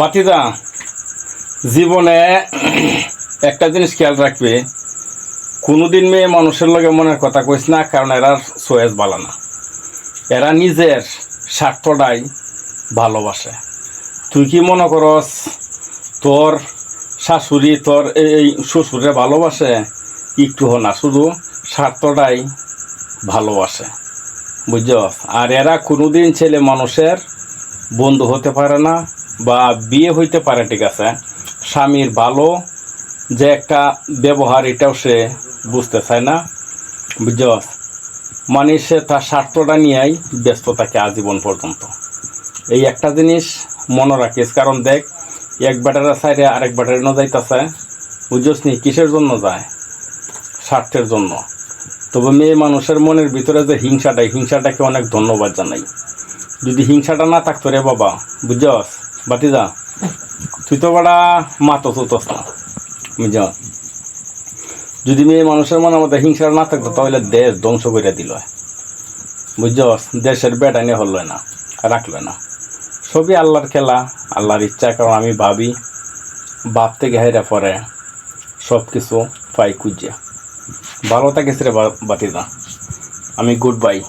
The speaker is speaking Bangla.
বাতিদা, জীবনে একটা জিনিস খেয়াল রাখবে, কোনোদিন মেয়ে মানুষের লগে মনের কথা কইস না, কারণ এরা সোয়েজ বালা না। এরা নিজের স্বার্থটাই ভালোবাসে। তুই কি মনে করস, তোর শাশুড়ি তোর এই শ্বশুরে ভালোবাসে? একটু না, শুধু স্বার্থটাই ভালোবাসে। বুঝছস আর এরা কোনোদিন ছেলে মানুষের বন্ধু হতে পারে না বা বিয়ে হইতে পারে, ঠিক আছে? স্বামীর ভালো যে একটা ব্যবহার, এটাও সে বুঝতে চায় না। বুঝছস মানে সে তার স্বার্থটা নিয়েই ব্যস্ত থাকে আজীবন পর্যন্ত। এই একটা জিনিস মনে রাখিস, কারণ দেখ, এক ব্যাটারের সাইডে আরেক ব্যাটারি ন যাইতেছে। বুঝছস নি? কিসের জন্য যায়? স্বার্থের জন্য। তবে মেয়ে মানুষের মনের ভিতরে যে হিংসাটাই, হিংসাটাকে অনেক ধন্যবাদ জানাই। যদি হিংসাটা না থাকতো রে বাবা, বুঝছস? বাতিজা তুই তো বড়া মাতো চুতস না বুঝছ যদি মেয়ে মানুষের মনের মধ্যে হিংসা না থাকতো, তাহলে দেশ ধ্বংস করে দিল। বুঝছস দেশের বেটা নিয়ে হলো না, রাখল না। সবই আল্লাহর খেলা, আল্লাহর ইচ্ছা, কারণ আমি ভাবি, বাপ থেকে হেরে পরে সব কিছু পাই খুঁজে। ভালো থাকিস রে বা- বাতিদা। আমি গুড বাই